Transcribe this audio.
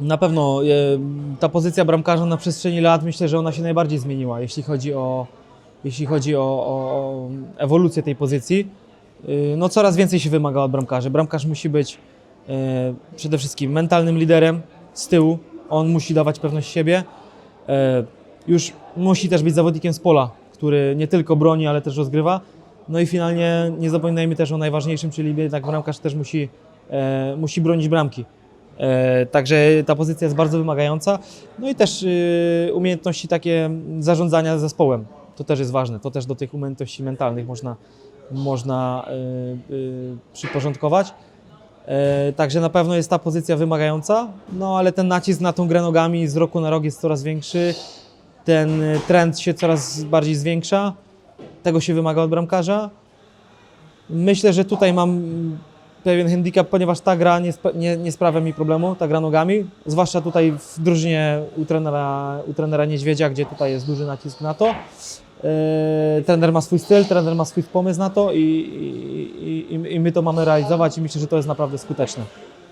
Na pewno e, ta pozycja bramkarza na przestrzeni lat myślę, że ona się najbardziej zmieniła, jeśli chodzi o, jeśli chodzi o, o, ewolucję tej pozycji. Y, No coraz więcej się wymaga od bramkarzy. Bramkarz musi być e, przede wszystkim mentalnym liderem z tyłu. On musi dawać pewność siebie. E, Już musi też być zawodnikiem z pola, który nie tylko broni, ale też rozgrywa. No i finalnie nie zapominajmy też o najważniejszym, czyli jednak bramkarz też musi, e, musi bronić bramki. E, Także ta pozycja jest bardzo wymagająca. No i też y, umiejętności takie zarządzania zespołem. To też jest ważne. To też do tych umiejętności mentalnych można, można y, y, przyporządkować. E, Także na pewno jest ta pozycja wymagająca, no ale ten nacisk na tą grę nogami z roku na rok jest coraz większy. Ten trend się coraz bardziej zwiększa. Tego się wymaga od bramkarza. Myślę, że tutaj mam pewien handicap, ponieważ ta gra nie, spa- nie, nie sprawia mi problemu, ta gra nogami, zwłaszcza tutaj w drużynie u trenera, u trenera Niedźwiedzia, gdzie tutaj jest duży nacisk na to. Yy, trener ma swój styl, trener ma swój pomysł na to i, i, i, i my to mamy realizować i myślę, że to jest naprawdę skuteczne.